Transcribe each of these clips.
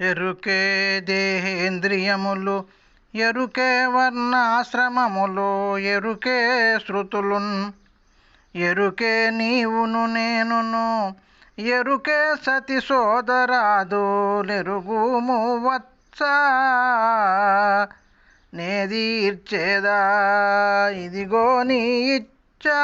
ఎరుకే దేహేంద్రియములు ఎరుకే వర్ణాశ్రమములు ఎరుకే శృతులున్. ఎరుకే నీవును నేనును ఎరుకే సతి సోదరాదు నెరుగుము వచ్చ. నేదీర్చేదా ఇదిగో నీ ఇచ్చా.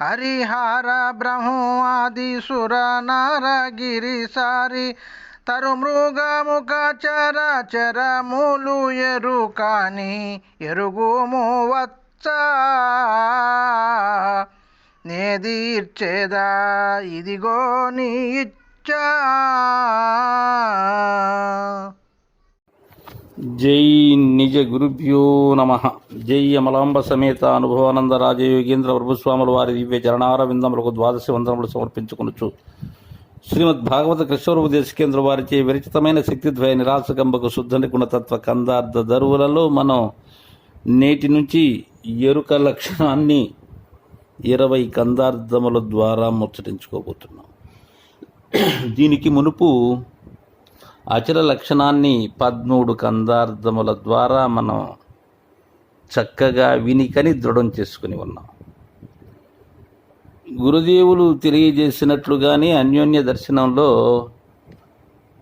హరిహార బ్రహ్మాదిసుర సుర సారి తరు మృగముఖ చర చరములు ఎరు కాని ఎరుగుము వచ్చ నేదీర్చేదా ఇదిగో నీ ఇచ్చా. జై నిజ గురుభ్యో నమ. జై అమలాంబ సమేత అనుభవానంద రాజయోగేంద్ర ప్రభుస్వాముల వారి దివ్య చరణార విందములకు ద్వాదశి వందనములు సమర్పించుకొనొచ్చు శ్రీమద్ భాగవత కృష్ణోపదేశ కేంద్ర వారిచే విరచితమైన శక్తిద్వయ నిరాశకంబకు శుద్ధ నిగుణతత్వ కందార్థ దరువులలో మనం నేటి నుంచి ఎరుక లక్షణాన్ని ఇరవై కందార్థముల ద్వారా ముచ్చటించుకోబోతున్నాం. దీనికి మునుపు అచల లక్షణాన్ని పద్మూడు కందార్థముల ద్వారా మనం చక్కగా వినికని దృఢం చేసుకుని ఉన్నాం. గురుదేవులు తెలియజేసినట్లుగానే అన్యోన్య దర్శనంలో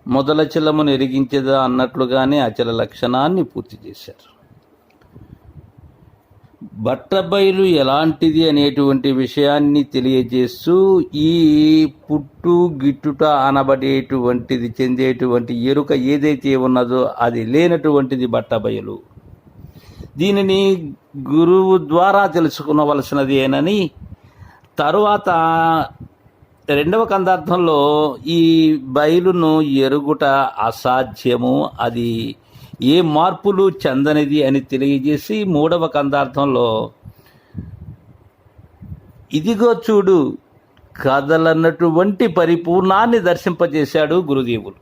మొదలచలమును ఎరిగించదా అన్నట్లుగానే అచల లక్షణాన్ని పూర్తి చేశారు. బట్టబయలు ఎలాంటిది అనేటువంటి విషయాన్ని తెలియజేస్తూ ఈ పుట్టు గిట్టుట అనబడేటువంటిది చెందేటువంటి ఎరుక ఏదైతే ఉన్నదో అది లేనటువంటిది బట్టబయలు. దీనిని గురువు ద్వారా తెలుసుకునవలసినది ఏనని తరువాత రెండవ కందార్థంలో ఈ బయలును ఎరుగుట అసాధ్యము. అది ఏ మార్పులు చెందనిది అని తెలియజేసి మూడవ కందార్థంలో ఇదిగో చూడు కదలన్నటువంటి పరిపూర్ణాన్ని దర్శింపజేశాడు గురుదేవులు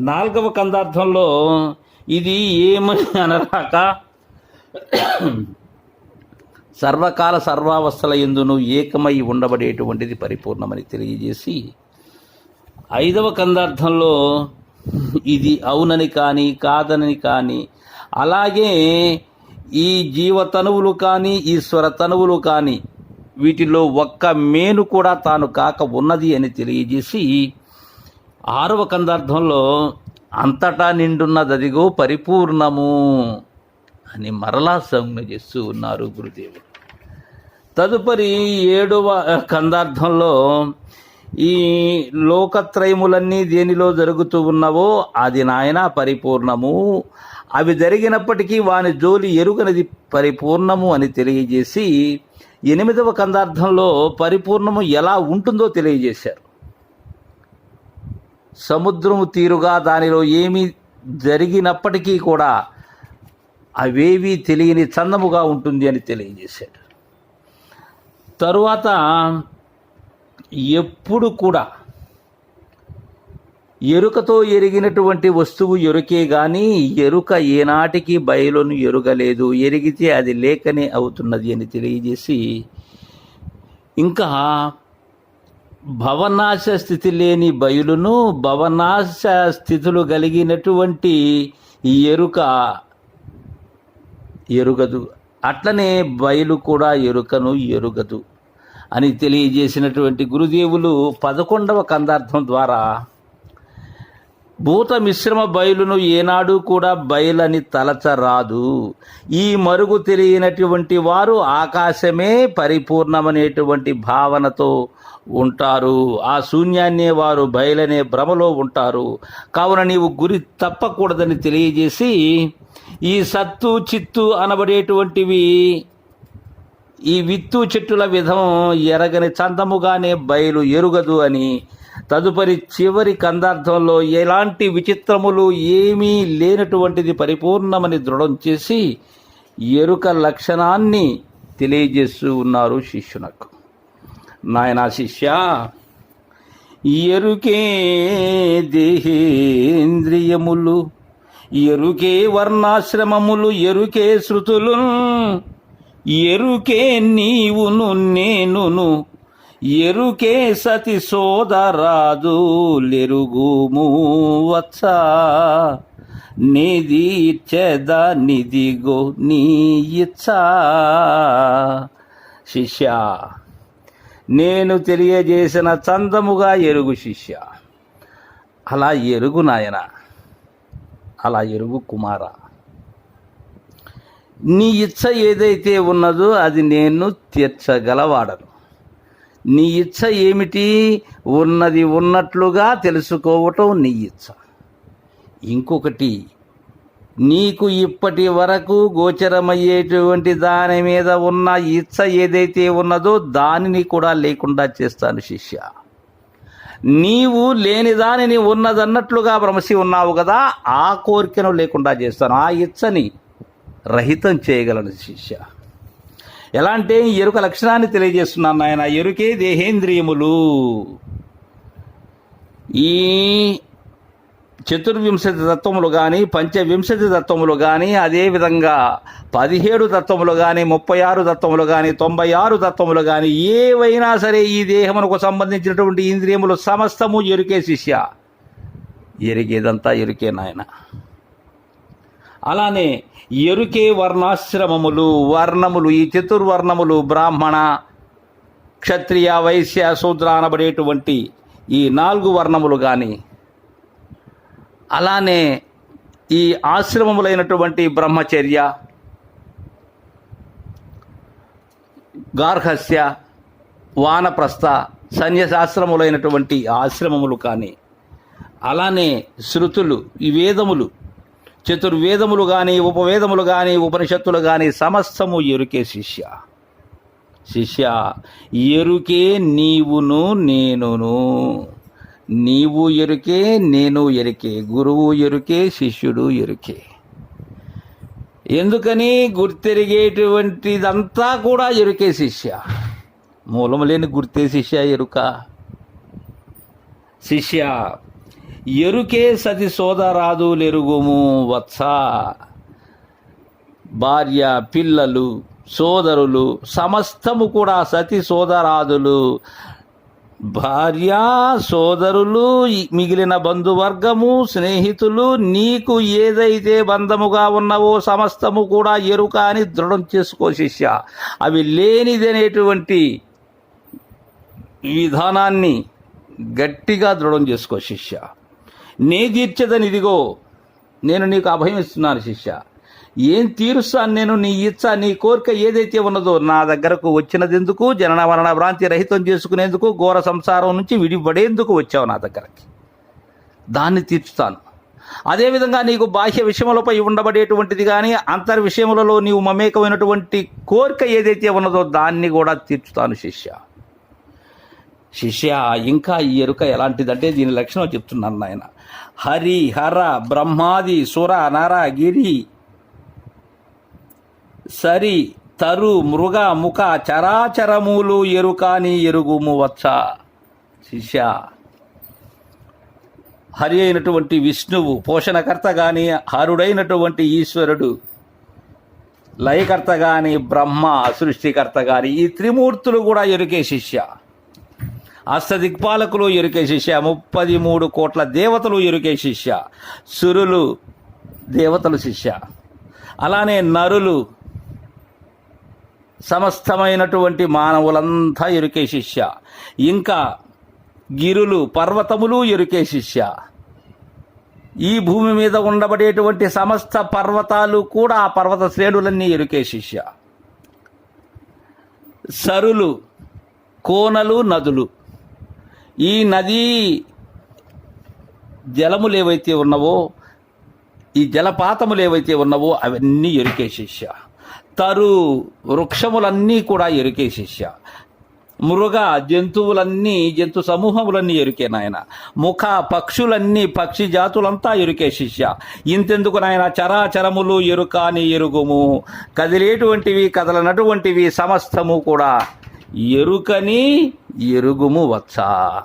నాలుగవ కందార్థంలో ఇది ఏమని అనరాక సర్వకాల సర్వావస్థల ఎందును ఏకమై ఉండబడేటువంటిది పరిపూర్ణమని తెలియజేసి ఐదవ కందార్థంలో ఇది అవునని కానీ కాదనని కానీ అలాగే ఈ జీవతనువులు కానీ ఈశ్వర తనువులు కానీ వీటిలో ఒక్క మేను కూడా తాను కాక ఉన్నది అని తెలియజేసి ఆరవ కందార్థంలో అంతటా నిండున్నదదిగో పరిపూర్ణము అని మరలా సంజ్ఞ చేస్తూ ఉన్నారు గురుదేవుడు. తదుపరి ఏడవ కందార్థంలో ఈ లోకత్రయములన్నీ దేనిలో జరుగుతూ ఉన్నవో అది నాయన పరిపూర్ణము. అవి జరిగినప్పటికీ వాని జోలి ఎరుగనది పరిపూర్ణము అని తెలియజేసి ఎనిమిదవ కందార్థంలో పరిపూర్ణము ఎలా ఉంటుందో తెలియజేశారు. సముద్రము తీరుగా దానిలో ఏమి జరిగినప్పటికీ కూడా అవేవి తెలియని చందముగా ఉంటుంది అని తెలియజేశాడు తరువాత ఎప్పుడు కూడా ఎరుకతో ఎరిగినటువంటి వస్తువు ఎరుకే కానీ ఎరుక ఏనాటికి బయలును ఎరుగలేదు. ఎరిగితే అది లేకనే అవుతున్నది అని తెలియజేసి ఇంకా భవనాశ స్థితి లేని బయలును భవనాశ స్థితులు కలిగినటువంటి ఈ ఎరుక ఎరుగదు. అట్లనే బయలు కూడా ఎరుకను ఎరుగదు. అని తెలియజేసినటువంటి గురుదేవులు పదకొండవ కందార్థం ద్వారా భూత మిశ్రమ బయలును ఏనాడు కూడా బయలని తలచరాదు. ఈ మరుగు తెలియనటువంటి వారు ఆకాశమే పరిపూర్ణమనేటువంటి భావనతో ఉంటారు. ఆ శూన్యాన్నే వారు బయలనే భ్రమలో ఉంటారు. కావున నీవు గురి తప్పకూడదని తెలియజేసి ఈ సత్తు చిత్తు అనబడేటువంటివి ఈ విత్తు చెట్టుల విధం ఎరగని చందముగానే బయలు ఎరుగదు అని. తదుపరి చివరి కందార్థంలో ఎలాంటి విచిత్రములు ఏమీ లేనటువంటిది పరిపూర్ణమని దృఢం చేసి ఎరుక లక్షణాన్ని తెలియజేస్తూ ఉన్నారు శిష్యునకు. నాయనా శిష్య ఎరుకే దేహేంద్రియములు ఎరుకే వర్ణాశ్రమములు ఎరుకే శృతులు. ఎరుకే నీవును నేనును ఎరుకే సతి సోదరాదు లెరుగుము వచ్చ. నిధి ఇచ్చేద నిధిగో నీ ఇచ్చా. శిష్య నేను తెలియజేసిన చందముగా ఎరుగు శిష్య. అలా ఎరుగు నాయన అలా ఎరుగు కుమార. నీ ఇచ్చ ఏదైతే ఉన్నదో అది నేను తీర్చగలవాడను. నీ ఇచ్చ ఏమిటి? ఉన్నది ఉన్నట్లుగా తెలుసుకోవటం నీ ఇచ్చ. ఇంకొకటి నీకు ఇప్పటి వరకు గోచరమయ్యేటువంటి దాని మీద ఉన్న ఇచ్చ ఏదైతే ఉన్నదో దానిని కూడా లేకుండా చేస్తాను శిష్య. నీవు లేని దానిని ఉన్నదన్నట్లుగా భ్రమసి ఉన్నావు కదా ఆ కోరికను లేకుండా చేస్తాను. ఆ ఇచ్చని రహితం చేయగలను శిష్య. ఎలా అంటే ఎరుక లక్షణాన్ని తెలియజేస్తున్నాను నాయన. ఎరుకే దేహేంద్రియములు. ఈ చతుర్వింశతి తత్వములు కానీ పంచవింశతి తత్వములు కానీ అదేవిధంగా పదిహేడు తత్వములు కానీ ముప్పై ఆరు తత్వములు కానీ తొంభై ఆరు తత్వములు కానీ ఏవైనా సరే ఈ దేహమునకు సంబంధించినటువంటి ఇంద్రియములు సమస్తము ఎరుకే శిష్య. ఎరిగేదంతా ఎరుకే నాయన. అలానే ఎరుకే వర్ణాశ్రమములు వర్ణములు ఈ చతుర్వర్ణములు బ్రాహ్మణ క్షత్రియ వైశ్య శూద్ర అనబడేటువంటి ఈ నాలుగు వర్ణములు కానీ అలానే ఈ ఆశ్రమములైనటువంటి బ్రహ్మచర్య గార్హస్య వానప్రస్థ సన్యాసాశ్రములైనటువంటి ఆశ్రమములు కానీ. అలానే శృతులు ఈ వేదములు చతుర్వేదములు కానీ ఉపవేదములు కానీ ఉపనిషత్తులు కానీ సమస్తము ఎరుకే శిష్య. శిష్య ఎరుకే నీవును నేనును. నీవు ఎరుకే నేను ఎరుకే గురువు ఎరుకే శిష్యుడు ఎరుకే. ఎందుకని గుర్తెరిగేటువంటిదంతా కూడా ఎరుకే శిష్య. మూలము లేని గుర్తే శిష్య ఎరుక. శిష్య ఎరుకే సతి సోదరాదు లెరుగుము వత్స. భార్య పిల్లలు సోదరులు సమస్తము కూడా సతి సోదరాదులు. భార్య సోదరులు మిగిలిన బంధువర్గము స్నేహితులు నీకు ఏదైతే బంధముగా ఉన్నవో సమస్తము కూడా ఎరుక అని దృఢం చేసుకో శిష్య. అవి లేనిదనేటువంటి విధానాన్ని గట్టిగా దృఢం చేసుకో శిష్య. నే తీర్చదని ఇదిగో నేను నీకు అభయం ఇస్తున్నాను శిష్య. ఏం తీరుస్తాను నేను నీ ఇచ్చ నీ కోరిక ఏదైతే ఉన్నదో నా దగ్గరకు వచ్చినదెందుకు? జనన మరణ భ్రాంతి రహితం చేసుకునేందుకు ఘోర సంసారం నుంచి విడిపడేందుకు వచ్చావు నా దగ్గరకి. దాన్ని తీర్చుతాను. అదేవిధంగా నీకు బాహ్య విషయములపై ఉండబడేటువంటిది కానీ అంతర్ విషయములలో నీవు మమేకమైనటువంటి కోరిక ఏదైతే ఉన్నదో దాన్ని కూడా తీర్చుతాను శిష్య. శిష్య ఇంకా ఈ ఎరుక ఎలాంటిదంటే దీని లక్షణం చెప్తున్నాను నాయన. హరి హర బ్రహ్మాది సుర నర గిరి సరి తరు మృగ ముఖ చరాచరములు ఎరుకాని ఎరుగుము వచ్చ. శిష్య హరి అయినటువంటి విష్ణువు పోషణకర్త గాని హరుడైనటువంటి ఈశ్వరుడు లయకర్త గాని బ్రహ్మ సృష్టికర్త గాని ఈ త్రిమూర్తులు కూడా ఎరుకే శిష్య. అష్టదిక్పాలకులు ఎరుకే శిష్య ముప్పది మూడు కోట్ల దేవతలు ఎరుకే శిష్య సురులు దేవతలు శిష్య. అలానే నరులు సమస్తమైనటువంటి మానవులంతా ఎరుకే శిష్య. ఇంకా గిరులు పర్వతములు ఎరుకే శిష్య. ఈ భూమి మీద ఉండబడేటువంటి సమస్త పర్వతాలు కూడా ఆ పర్వత శ్రేణులన్నీ ఎరుకే శిష్య. సరులు కోనలు నదులు. ఈ నదీ జలములు ఏవైతే ఉన్నవో ఈ జలపాతములు ఏవైతే ఉన్నవో అవన్నీ ఎరుకే తరు వృక్షములన్నీ కూడా ఎరుకే మృగ జంతువులన్నీ జంతు సమూహములన్నీ ఎరుకే నాయన. ముఖ పక్షులన్నీ పక్షి జాతులంతా ఎరుకే శిష్య ఇంతెందుకు నాయన చరాచరములు ఎరుకాని ఎరుగుము. కదిలేటువంటివి కదలనటువంటివి సమస్తము కూడా ఎరుకని ఎరుగుము వచ్చా.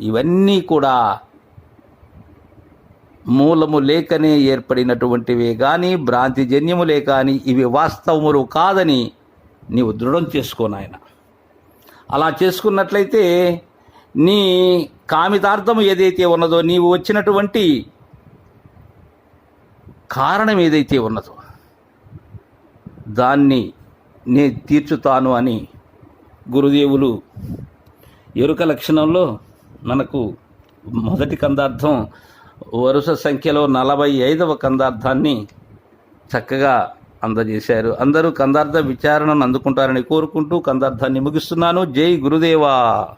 ఇవన్నీ కూడా మూలము లేకనే ఏర్పడినటువంటివే కానీ భ్రాంతి జన్యములే కానీ ఇవి వాస్తవములు కాదని నీవు దృఢం చేసుకో నాయన. అలా చేసుకున్నట్లయితే నీ కామితార్థం ఏదైతే ఉన్నదో నీవు వచ్చినటువంటి కారణం ఏదైతే ఉన్నదో దాన్ని నే తీర్చుతాను అని గురుదేవులు ఎరుక లక్షణంలో మనకు మొదటి కందార్థం వరుస సంఖ్యలో నలభై ఐదవ కందార్థాన్ని చక్కగా అందజేశారు. అందరూ కందార్థ విచారణను అందుకుంటారని కోరుకుంటూ కందార్థాన్ని ముగిస్తున్నాను. జై గురుదేవా!